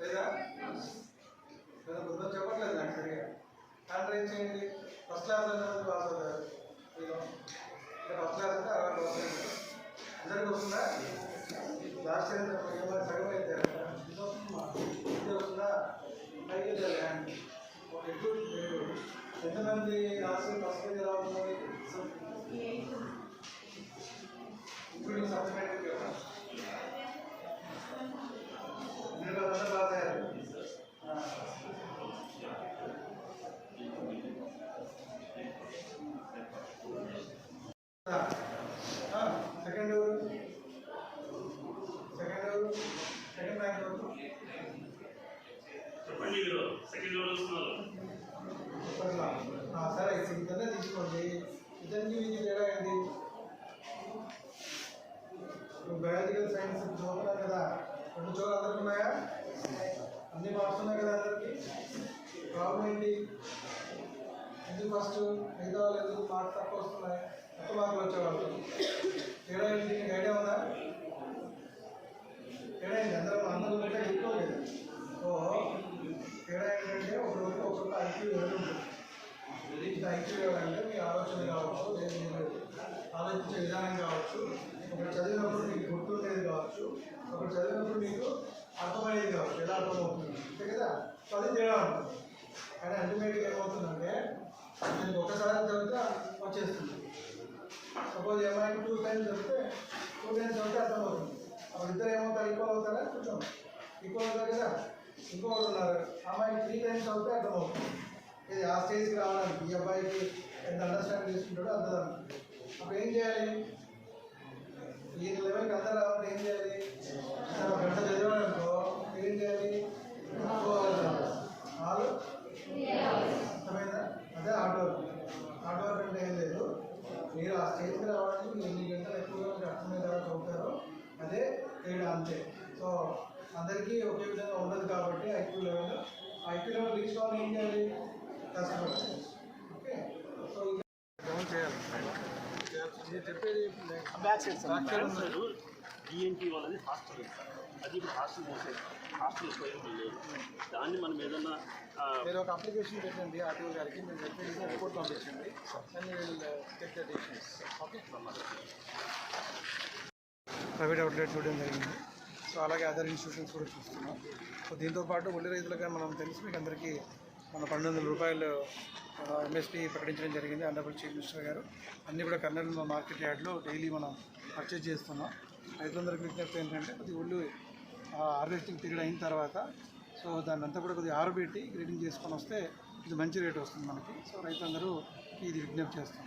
లేదా చెప్పట్లేదు నాకు సరిగా ఏం చేయండి ఫస్ట్ క్లాస్ అనేది పాస్ అవుతారు ఫస్ట్ క్లాస్ అంటే అరవై పర్సెంట్ వస్తుందా లాస్ట్ ఇయర్ ఏమైనా సగం అయితే ఇది వస్తుందా పైకి వెళ్ళాలి ఎంతమంది లాస్ట్ మీరు సెకండ్ లెవెల్ వస్తున్నారు. సరే ఇద్దరినే తీసుకోండి. ఇద్దరికి ఇది తేడా ఏంటి బయాలజికల్ సైన్స్ చదువుకున్నాం కదా. రెండు చోట్ల అందరికి ఉన్నాయా? అన్ని మార్క్స్ కదా అందరికి? ప్రాబ్లం ఏంటి? ఎందుకు ఫస్ట్ మిగతా వాళ్ళు ఎందుకు మార్క్స్ తక్కువ వస్తున్నాయి? తక్కువ మార్కులు వచ్చేవాళ్ళు తేడా ఏంటి? ఐడియా ఉందా తేడా ఏంటి అందరం అందరూ ఉంటే ఎక్కువ లేదు సో తేడా ఏంటంటే ఒకరికి ఒక్కొక్క ఐక్యూ లెవెల్ ఉంటుంది ఇది ఐక్యూ లెవెల్ అంటే మీ ఆలోచన కావచ్చు లేదు మీరు ఆలోచించే విధానం కావచ్చు ఒకటి చదివినప్పుడు మీకు గుర్తుండేది కావచ్చు ఒకటి చదివినప్పుడు మీకు అర్థమయ్యేది కావచ్చు ఎలా అర్థమవుతుంది? అంతే కదా? సో అది తేడా ఉంటుంది? కానీ అల్టిమేట్గా ఏమవుతుందంటే నేను ఒకసారి చదివితే వచ్చేస్తుంది. సపోజ్ ఏమైనా టూ టైమ్స్ చదివితే టూ టైమ్స్ చదివితే అర్థమవుతుంది. అప్పుడు ఇద్దరు ఏమవుతారు? ఈక్వల్ అవుతారా? కొంచెం ఈక్వల్ అవుతారు కదా? ఇంకొకరు ఉన్నారు అమ్మాయికి త్రీ టైమ్స్ చదివితే అర్థమవుతుంది. ఇది ఆ స్టేజ్కి రావడానికి ఈ అబ్బాయికి ఎంత అండర్స్టాండ్ చేసుకుంటాడో అంత అప్పుడు ఏం చేయాలి? ఈ లెవెల్కి అందరూ రావాలి ఏం చేయాలి? ఒక గంట చదివాడు అనుకో ఏం చేయాలి? టూ ఆలు? అర్థమైందా? అదే ఆటో వర్క్ హార్డ్ వర్క్ అంటే ఏం లేదు. మీరు ఆ స్టేజ్కి రావడానికి మీరు ఎన్ని గంటలు ఎక్కువగా మీరు అర్థమయ్యేలా చదువుతారో అదే తేడా అంతే. సో అందరికీ ఒకే విధంగా ఉండదు కాబట్టి IQ level. IQ level reach కావాలి ఏం చేయాలి కష్టపడాలి ఓకే సో డౌన్ చేయాలి మీరు చెప్పేది బ్యాక్ సైడ్ సైడ్ డిఎన్టీ వాళ్ళది హాస్టల్ అది ఇప్పుడు హాస్టల్ మూసేది హాస్టల్ ఉపయోగం లేదు దాన్ని మనం ఏదన్నా మీరు ఒక అప్లికేషన్ పెట్టండి ఆర్టీఓ గారికి మీరు చెప్పేసి రిపోర్ట్ పంపించండి and take the decisions okay private outlet చూడడం జరిగింది. సో అలాగే అదర్ ఇన్స్టిట్యూషన్స్ కూడా చూస్తున్నాం. సో దీంతో పాటు ఉల్లి రైతులుగా మనం తెలిసి మీకు అందరికీ మన పన్నెండు వందల రూపాయలు ఎంఎస్పీ ప్రకటించడం జరిగింది ఆనరబుల్ చీఫ్ మినిస్టర్ గారు. అన్నీ కూడా కర్నూలు మార్కెట్ యార్డ్లో డైలీ మనం పర్చేజ్ చేస్తున్నాం. రైతులందరికీ విజ్ఞప్తి ఏంటంటే కొద్ది ఒళ్ళు హార్వెస్టింగ్ పీరియడ్ అయిన తర్వాత సో దాన్ని అంతా కూడా కొద్దిగా ఆరబెట్టి గ్రేడింగ్ చేసుకొని వస్తే ఇది మంచి రేట్ వస్తుంది మనకి. సో రైతులందరూ ఇది విజ్ఞప్తి చేస్తాం